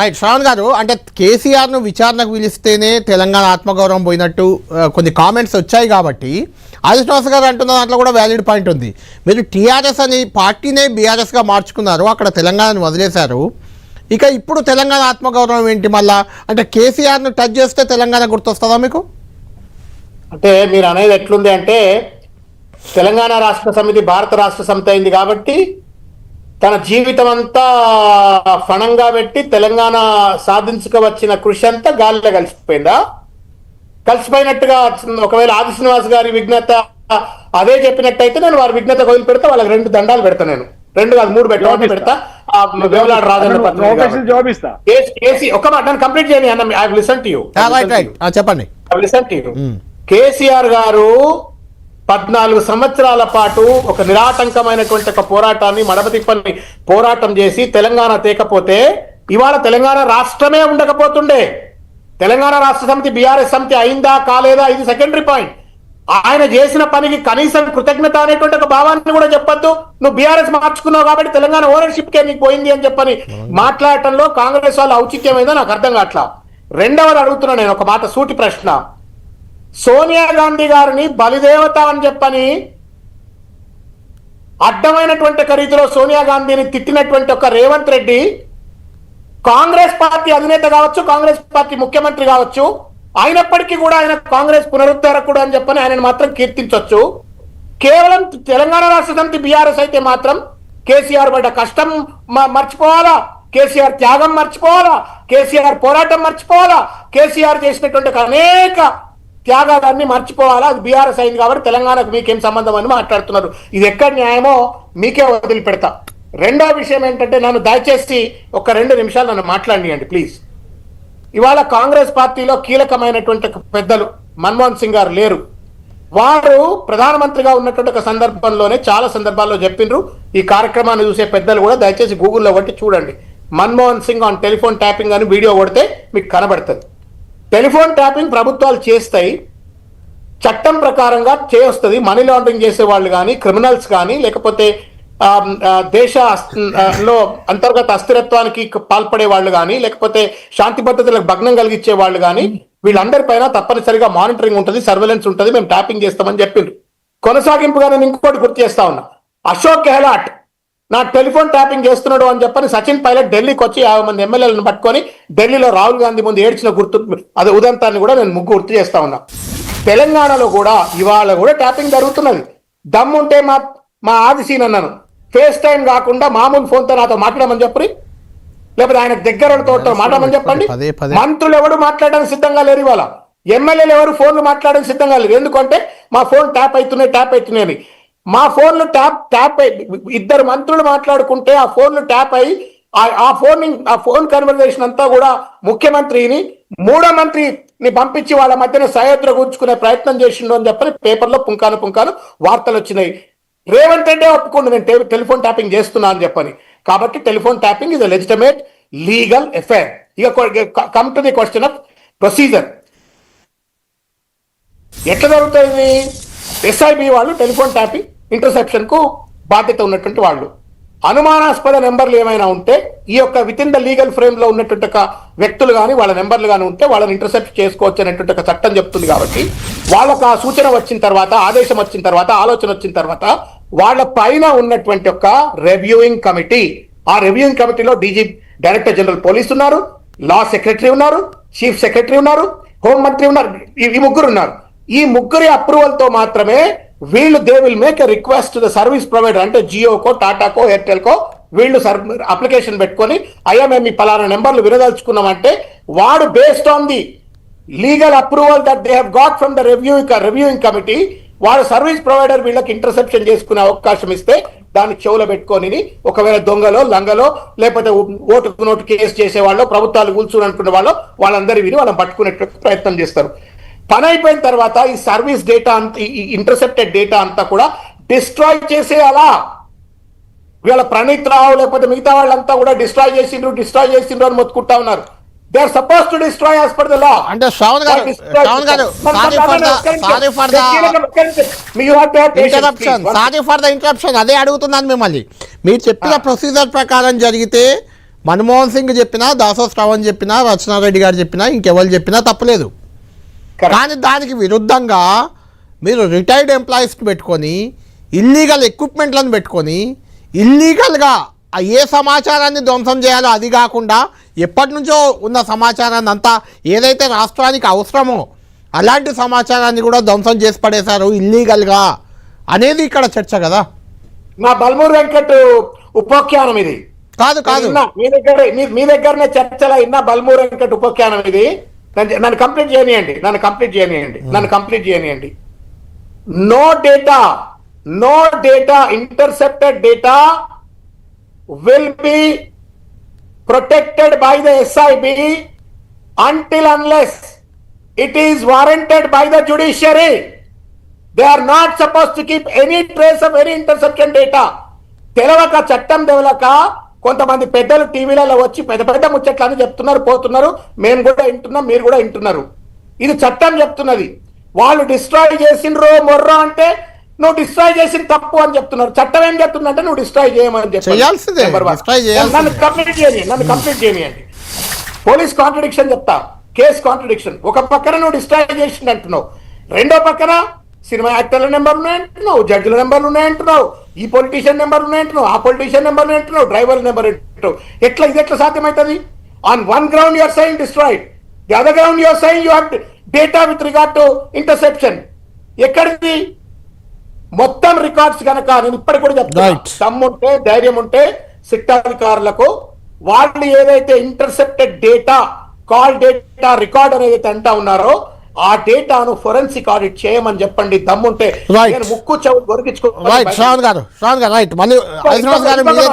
Right Shravan గారు అంటే కేసీఆర్ను విచారణకు పిలిస్తేనే తెలంగాణ ఆత్మగౌరవం పోయినట్టు కొన్ని కామెంట్స్ వచ్చాయి కాబట్టి ఆది శ్రీనివాస్ గారు అంటున్న దాంట్లో కూడా వ్యాలిడ్ పాయింట్ ఉంది. మీరు టీఆర్ఎస్ అని పార్టీనే బీఆర్ఎస్గా మార్చుకున్నారు అక్కడ తెలంగాణను వదిలేశారు. ఇక ఇప్పుడు తెలంగాణ ఆత్మగౌరవం ఏంటి మళ్ళా? అంటే కేసీఆర్ను టచ్ చేస్తే తెలంగాణ గుర్తొస్తుందా మీకు? అంటే మీరు అనేది ఎట్లుంది అంటే తెలంగాణ రాష్ట్ర సమితి భారత రాష్ట్ర సమితి అయింది కాబట్టి తన జీవితం అంతా ఫణంగా పెట్టి తెలంగాణ సాధించుకు వచ్చిన కృషి అంతా గాలిలో కలిసిపోయిందా? కలిసిపోయినట్టుగా ఒకవేళ ఆది శ్రీనివాస్ గారి విఘ్నత అదే చెప్పినట్టయితే నేను వారి విఘ్నత వదిలి పెడతా వాళ్ళకి రెండు దండాలు పెడతా నేను. రెండు కాదు మూడు పెట్టా ఒకటి పెడతా. జవాబు ఇస్తా కేసీ- ఒక మాట నన్ను కంప్లీట్ చేయని అన్న I listen to you. Right right. చెప్పండి. Listen to you. కేసీఆర్ గారు పద్నాలుగు సంవత్సరాల పాటు ఒక నిరాటంకమైనటువంటి ఒక పోరాటాన్ని మడపతిప్పని పోరాటం చేసి తెలంగాణ తేకపోతే ఇవాళ తెలంగాణ రాష్ట్రమే ఉండకపోతుండే. తెలంగాణ రాష్ట్ర సమితి బీఆర్ఎస్ సమితి అయిందా కాలేదా ఇది సెకండరీ పాయింట్. ఆయన చేసిన పనికి కనీసం కృతజ్ఞత అనేటువంటి ఒక భావాన్ని కూడా చెప్పొద్దు. నువ్వు బీఆర్ఎస్ మార్చుకున్నావు కాబట్టి తెలంగాణ ఓనర్షిప్ కే నీకు పోయింది అని చెప్పని మాట్లాడటంలో కాంగ్రెస్ వాళ్ళు ఔచిత్యమైందో నాకు అర్థం కావట్లా. రెండవది అడుగుతున్నా నేను ఒక మాట సూటి ప్రశ్న. సోనియా గాంధీ గారిని బలిదేవత అని చెప్పని అడ్డమైనటువంటి ఒక రీతిలో సోనియా గాంధీని తిట్టినటువంటి ఒక రేవంత్ రెడ్డి కాంగ్రెస్ పార్టీ అధినేత కావచ్చు కాంగ్రెస్ పార్టీ ముఖ్యమంత్రి కావచ్చు అయినప్పటికీ కూడా ఆయన కాంగ్రెస్ పునరుద్ధరకుడు అని చెప్పని ఆయనను మాత్రం కీర్తించవచ్చు కేవలం తెలంగాణ రాష్ట్ర సమితి బీఆర్ఎస్ అయితే మాత్రం కేసీఆర్ పడ్డ కష్టం మ- మర్చిపోవాలా? కేసీఆర్ త్యాగం మర్చిపోవాలా? కేసీఆర్ పోరాటం మర్చిపోవాలా? కేసీఆర్ చేసినటువంటి అనేక త్యాగాలన్నీ మర్చిపోవాలా? అది బీఆర్ఎస్ అయింది కాబట్టి తెలంగాణకు మీకేం సంబంధం అని మాట్లాడుతున్నారు. ఇది ఎక్కడ న్యాయమో మీకే వదిలిపెడతా. రెండో విషయం ఏంటంటే నన్ను దయచేసి ఒక రెండు నిమిషాలు నన్ను మాట్లాడియండి ప్లీజ్. ఇవాళ కాంగ్రెస్ పార్టీలో కీలకమైనటువంటి పెద్దలు మన్మోహన్ సింగ్ గారు లేరు. వారు ప్రధానమంత్రిగా ఉన్నటువంటి ఒక సందర్భంలోనే చాలా సందర్భాల్లో చెప్పిండ్రు. ఈ కార్యక్రమాన్ని చూసే పెద్దలు కూడా దయచేసి గూగుల్లో కొట్టి చూడండి. Manmohan Singh on telephone tapping అని వీడియో కొడితే మీకు కనబడుతుంది. టెలిఫోన్ ట్యాపింగ్ ప్రభుత్వాలు చేస్తాయి. చట్టం ప్రకారంగా చేయొస్తుంది మనీ లాండరింగ్ చేసే వాళ్ళు కానీ క్రిమినల్స్ కానీ లేకపోతే దేశ లో అంతర్గత అస్థిరత్వానికి పాల్పడే వాళ్ళు కానీ లేకపోతే శాంతి భద్రతలకు భగ్నం కలిగించే వాళ్ళు కానీ వీళ్ళందరిపైన తప్పనిసరిగా మానిటరింగ్ ఉంటుంది సర్వేలెన్స్ ఉంటుంది మేము ట్యాపింగ్ చేస్తామని చెప్పిండ్రు. కొనసాగింపుగా నేను ఇంకోటి గుర్తు చేస్తా ఉన్నా. అశోక్ గెహ్లాట్ నా టెలిఫోన్ ట్యాపింగ్ చేస్తున్నాడు అని చెప్పని సచిన్ పైలట్ ఢిల్లీకి వచ్చి యాభై మంది ఎమ్మెల్యేలను పట్టుకొని ఢిల్లీలో రాహుల్ గాంధీ ముందు ఏడ్చిన గుర్తు అదే ఉదంతాన్ని కూడా నేను ముగ్గు గుర్తు చేస్తా ఉన్నా. తెలంగాణలో కూడా ఇవాళ కూడా ట్యాపింగ్ జరుగుతున్నది. దమ్ముంటే మా మా ఆది సీన్ అన్నాను. ఫేస్ టైం కాకుండా మామూలు ఫోన్తో నాతో మాట్లాడమని చెప్పి లేకపోతే ఆయన దగ్గరతో మాట్లాడమని చెప్పండి. మంత్రులు ఎవరు మాట్లాడడానికి సిద్ధంగా లేరు ఇవాళ. ఎమ్మెల్యేలు ఎవరు ఫోన్లు మాట్లాడడానికి సిద్ధంగా లేరు. ఎందుకంటే మా ఫోన్ ట్యాప్ అవుతున్నాయి ట్యాప్ అవుతున్నాయి మా ఫోన్లు ట్యాప్ ట్యాప్ అయి- ఇద్దరు మంత్రులు మాట్లాడుకుంటే ఆ ఫోన్లు ట్యాప్ అయి ఆ- ఫోన్ ఆ ఫోన్ కన్వర్జేషన్ అంతా కూడా ముఖ్యమంత్రిని మూడో మంత్రిని పంపించి వాళ్ళ మధ్యన సయోధ్ర కూర్చుకునే ప్రయత్నం చేసిండు అని చెప్పని పేపర్లో పుంకాను పుంకాను వార్తలు వచ్చినాయి. రేవంత్ రెడ్డే ఒప్పుకోండి నేను టెలిఫోన్ ట్యాపింగ్ చేస్తున్నా అని చెప్పని. కాబట్టి telephone tapping is legitimate legal affair ఇక come to the question of procedure ఎట్లా జరుగుతుంది? ఎస్ఐబి వాళ్ళు టెలిఫోన్ ట్యాపింగ్ ఇంటర్సెప్షన్కు బాధ్యత ఉన్నటువంటి వాళ్ళు. అనుమానాస్పద నెంబర్లు ఏమైనా ఉంటే ఈ యొక్క విత్ ఇన్ ద లీగల్ ఫ్రేమ్లో ఉన్నటువంటి వ్యక్తులు కానీ వాళ్ళ నెంబర్లు కానీ ఉంటే వాళ్ళని ఇంటర్సెప్ట్ చేసుకోవచ్చు అనేటువంటి ఒక చట్టం చెప్తుంది కాబట్టి వాళ్ళకు ఆ సూచన వచ్చిన తర్వాత ఆదేశం వచ్చిన తర్వాత ఆలోచన వచ్చిన తర్వాత వాళ్ళ పైన ఉన్నటువంటి ఒక రివ్యూయింగ్ కమిటీ ఆ రివ్యూయింగ్ కమిటీలో డీజీ డైరెక్టర్ జనరల్ పోలీస్ ఉన్నారు లా సెక్రటరీ ఉన్నారు చీఫ్ సెక్రటరీ ఉన్నారు హోం మంత్రి ఉన్నారు ఈ- ఈ ముగ్గురు ఉన్నారు. ఈ ముగ్గురి అప్రూవల్తో మాత్రమే వీళ్ళు they will make a request the service provider అంటే జియోకో టాటాకో ఎయిర్టెల్కో వీళ్ళు సర్ అప్లికేషన్ పెట్టుకొని అయ్యా మేము ఈ పలానా నెంబర్లు వినదలుచుకున్నామంటే వాడు based on the legal approval that they have got from the review reviewing committee వాడు సర్వీస్ ప్రొవైడర్ వీళ్ళకి ఇంటర్సెప్షన్ చేసుకునే అవకాశం ఇస్తే దాన్ని చెవులో పెట్టుకొని ఒకవేళ దొంగలో లంగలో లేకపోతే ఓటుకు నోటు కేసు చేసే వాళ్ళు ప్రభుత్వాలు కూల్చుని అనుకునే వాళ్ళు వాళ్ళందరి విని వాళ్ళని పట్టుకునే ప్రయత్నం చేస్తారు. పని అయిపోయిన తర్వాత ఈ సర్వీస్ డేటా అంత ఈ ఇంటర్సెప్టెడ్ డేటా అంతా కూడా డిస్ట్రాయ్ చేసేయాలా? వీళ్ళ ప్రణీత్ రావు లేకపోతే మిగతా వాళ్ళంతా కూడా డిస్ట్రాయ్ చేసిండ్రు డిస్ట్రాయ్ చేసిండ్రు అని మొత్తుకుంటా ఉన్నారు. They are suppose to destroy as per the law అంటే శ్రావణ్ గారు శ్రావణ్ గారు sorry for the sorry for the interruption sorry for the interruption అదే అడుగుతున్నాను మిమ్మల్ని. మీరు చెప్పిన ప్రొసీజర్ ప్రకారం జరిగితే మన్మోహన్ సింగ్ చెప్పినా దాసో శ్రవణ్ చెప్పినా రచనారెడ్డి గారు చెప్పినా ఇంకెవరు చెప్పినా తప్పలేదు. కానీ దానికి విరుద్ధంగా మీరు రిటైర్డ్ ఎంప్లాయీస్కి పెట్టుకొని ఇల్లీగల్ ఎక్విప్మెంట్లను పెట్టుకొని ఇల్లీగల్గా ఏ సమాచారాన్ని ధ్వంసం చేయాలో అది కాకుండా ఎప్పటి నుంచో ఉన్న సమాచారాన్ని అంతా ఏదైతే రాష్ట్రానికి అవసరమో అలాంటి సమాచారాన్ని కూడా ధ్వంసం చేసి పడేశారు ఇల్లీగల్గా అనేది ఇక్కడ చర్చ కదా. నా బల్మూర్ వెంకట్ ఉపోఖ్యానం ఇది. కాదు కాదు. మీ దగ్గర మీ- మీ దగ్గరనే చర్చలో ఇన్న బల్మూర్ వెంకట్ ఉపోఖ్యానం ఇది. నన్ను కంప్లీట్ చేయనియండి. నన్ను కంప్లీట్ చేయనియండి. Hmm. నన్ను complete చేయనియండి. No data no data intercepted data will be protected by the SIB until unless it is warranted by the judiciary they are not suppose to keep any trace of any interception data తెలవక చట్టం తెలవక కొంతమంది పెద్దలు టీవీలలో వచ్చి పెద్ద పెద్ద ముచ్చట్లని చెప్తున్నారు పోతున్నారు. మేము కూడా వింటున్నాం మీరు కూడా వింటున్నారు. ఇది చట్టం చెప్తున్నది. వాళ్ళు డిస్ట్రాయ్ చేసిండ్రో మొర్రో అంటే నువ్వు డిస్ట్రాయ్ చేసిన తప్పు అని చెప్తున్నారు. చట్టం ఏం చెప్తుందంటే నువ్వు డిస్ట్రాయ్ చేయమని చెప్పాలి. చేయాల్సిందే, Number one. destroy చేయాల్సిందే. నన్ను కంప్లీట్ చేయని నన్ను కంప్లీట్ చేయనియండి పోలీస్ కాంట్రడిక్షన్ చెప్తా. కేస్ కాంట్రడిక్షన్ ఒక పక్కన నువ్వు డిస్ట్రాయ్ చేసింది అంటున్నావు రెండో పక్కన సినిమా యాక్టర్ల నెంబర్ ఉన్నాయంటున్నావు జడ్జిల నెంబర్లు ఉన్నాయంటున్నావు ఈ పొలిటీషియన్ నెంబర్ ఉన్నాయంటున్నావు ఆ పొలిటీషియన్ నెంబర్ అంటున్నావు డ్రైవర్ నెంబర్ అంటున్నావు. ఎట్లా ఇది ఎట్లా సాధ్యమవుతుంది on one ground you are saying destroyed the other ground you are saying you have data with regard to interception ఎక్కడిది? మొత్తం రికార్డ్స్ కనుక నేను ఇప్పటికి కూడా చెప్తాను. దమ్ముంటే ధైర్యం ఉంటే సిట్టాధికారులకు వాళ్ళు ఏదైతే intercepted data call data record అనేది అంటా ఉన్నారో ఆ డేటాను ఫొరెన్సిక్ ఆడిట్ చేయమని చెప్పండి. దమ్ముంటే ముక్కు చెవు రైట్ దొరికించుకో శ్రావణ్ గారు శ్రావణ్ గారు రైట్. మళ్ళీ హరిశ్రావణ్ గారు మీరే